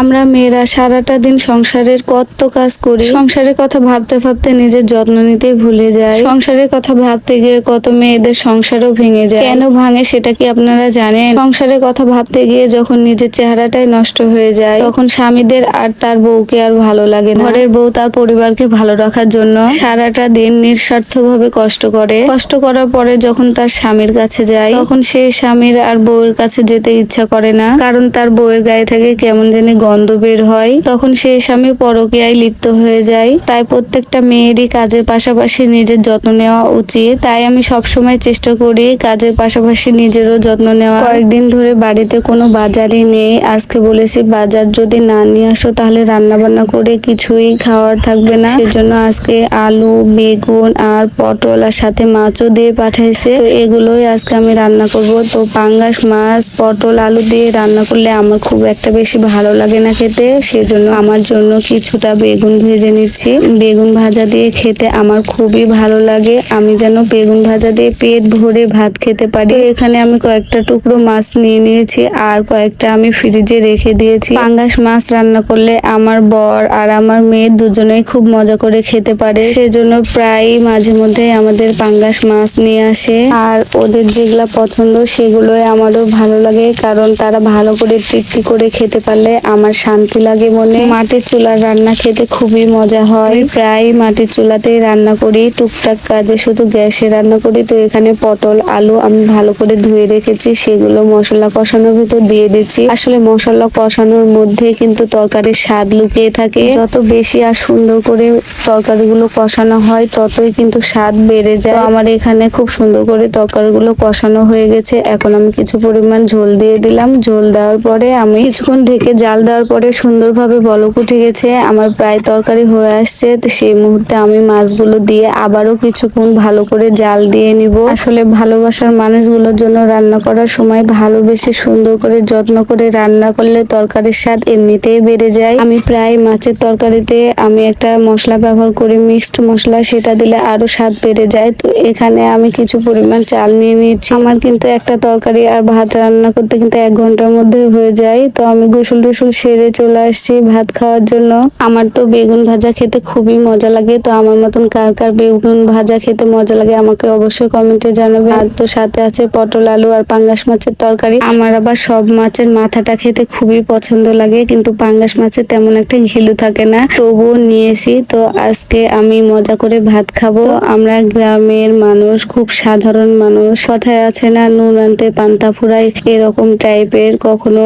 আমরা মেয়েরা সারাটা দিন সংসারের কত কাজ করি। সংসারের কথা ভাবতে ভাবতে নিজের যত্ন নিতেই ভুলে যায় সংসারের কথা ভাবতে গিয়ে কত মেয়েদের সংসারও ভেঙে যায়। কেন ভাঙে সেটা কি আপনারা জানেন? সংসারের কথা ভাবতে গিয়ে যখন নিজের চেহারাটাই নষ্ট হয়ে যায়, তখন স্বামীদের আর তার বউকে আর ভালো লাগে না। ঘরের বউ তার পরিবারকে ভালো রাখার জন্য সারাটা দিন নিঃস্বার্থভাবে কষ্ট করে। কষ্ট করার পরে যখন তার স্বামীর কাছে যায়, তখন সে স্বামীর আর বউয়ের কাছে যেতে ইচ্ছা করে না। কারণ তার বউয়ের গায়ে থেকে কেমন জানি গন্ধ বের হয়, তখন সেই স্বামী পরকীয়ায় লিপ্ত হয়ে যায়। তাই প্রত্যেকটা মেয়েরই কাজের পাশাপাশি নিজের যত্ন নেওয়া উচিত। তাই আমি সবসময় চেষ্টা করি কাজের পাশাপাশি নিজেরও যত্ন নেওয়া। কয়েকদিন ধরে বাড়িতে কোনো বাজারই নেই। আজকে বলেছি, বাজার যদি না নিয়ে আসো, তাহলে রান্না বান্না করে কিছুই খাওয়ার থাকবে না। সেজন্য আজকে আলু, বেগুন আর পটল আর সাথে মাছও দিয়ে পাঠাইছে। তো এগুলোই আজকে আমি রান্না করব। তো পাঙ্গাস, মাছ, পটল, আলু দিয়ে রান্না করলে আমার খুব একটা বেশি ভালো লাগে না খেতে, সেজন্য আমার জন্য কিছুটা বেগুন ভেজে নিচ্ছি। বেগুন ভাজা দিয়ে খেতে আমার খুবই ভালো লাগে। আমি যেন বেগুন ভাজা দিয়ে পেট ভরে ভাত খেতে পারি। এখানে আমি কয়েকটা টুকরো মাছ নিয়ে নিয়েছি আর কয়েকটা আমি ফ্রিজে রেখে দিয়েছি। পাঙ্গাস মাছ রান্না করলে আমার বর আর আমার মেয়ে দুজনেই খুব মজা করে খেতে পারে। সেজন্য প্রায় মাঝে মধ্যে আমাদের পাঙ্গাস মাছ নিয়ে আসে। আর ওদের যেগুলা পছন্দ, সেগুলোই আমারও ভালো লাগে। কারণ তারা ভালো করে তৃপ্তি করে খেতে পারলে আমার শান্তি লাগে মনে। মাটির চুলার রান্না খেতে খুবই মজা হয়। প্রায় মাটির চুলাতেই রান্না করি। টুকটাক কাজে শুধু গ্যাসে রান্না করি। তো এখানে পটল, আলু আমি ভালো করে ধুয়ে রেখেছি। সেগুলো মশলা কষানোর ভিতর দিয়ে দিচ্ছি। আসলে মশলা কষানোর মধ্যে কিন্তু তরকারির স্বাদ লুকিয়ে থাকে। যত বেশি আর সুন্দর করে তরকারিগুলো কষানো হয়, ততই কিন্তু স্বাদ বেড়ে যায়। আমার এখানে খুব সুন্দর করে তরকারিগুলো কষানো হয়ে গেছে। এখন আমি কিছু পরিমাণ ঝোল দিয়ে দিলাম। ঝোল দেওয়ার পরে আমি কিছুক্ষণ ঢেকে জাল দেওয়ার পরে সুন্দরভাবে বলক উঠে গেছে। আমার প্রায় তরকারি হয়ে আসছে। সেই মুহূর্তে আমি মাছগুলো দিয়ে আবারও কিছুক্ষণ ভালো করে জাল দিয়ে নিব। আসলে ভালোবাসার মানুষগুলোর জন্য রান্না করার সময় ভালোবেসে সুন্দর করে যত্ন করে রান্না করলে তরকারির স্বাদ এমনিতেই বেড়ে যায়। আমি প্রায় মাছের তরকারিতে আমি একটা মশলা ব্যবহার করি, মিক্সড মশলা। সেটা দিলে আরও স্বাদ বেড়ে যায়। তো এখানে আমি কিছু পরিমাণ চাল নিয়ে নিচ্ছি। আমার কিন্তু একটা তরকারি আর ভাত রান্না করতে কিন্তু এক ঘণ্টার মধ্যে হয়ে যায়। তো আমি গোসল টোসল সেরে চলে আসছি ভাত খাওয়ার জন্য। আমার তো বেগুন ভাজা খেতে খুবই মজা লাগে, তো আমার মতন কার কার বেগুন ভাজা খেতে মজা লাগে আমাকে অবশ্যই কমেন্টে জানাবে। আর তো সাথে আছে পটল আলু আর পাঙ্গাস মাছের তরকারি। আমার আবার সব মাছের মাথাটা খেতে খুবই পছন্দ লাগে, কিন্তু পাঙ্গাস মাছের তেমন একটা ঘিলু থাকে না। তবুও নিয়েছি তো আজকে আমি মজা করে ভাত খাব। আমরা গ্রামের মানুষ, খুব সাধারণ মানুষ। কথায় আছে না, নুন আনতে পান্তা ফুরাই এরকম টাইপের কখনো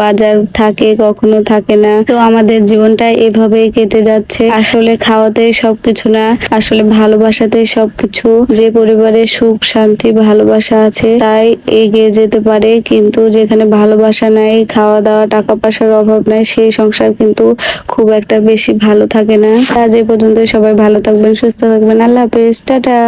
বাজার থাকে, কখনো থাকে না। তো আমাদের জীবনটা এভাবেই কেটে যাচ্ছে। আসলে খাওয়াতে সবকিছু না, আসলে ভালোবাসাতেই সবকিছু। যে পরিবারে সুখ, শান্তি, ভালোবাসা আছে, তাই এগিয়ে যেতে পারে। কিন্তু যেখানে ভালোবাসা নাই খাওয়া দাওয়া টাকা পয়সার অভাব নাই, সেই সংসার কিন্তু খুব একটা বেশি ভালো থাকে না। আজ এ পর্যন্ত সবাই ভালো থাকবেন, সুস্থ থাকবেন। আল্লাহ হাফেজ। টাটা।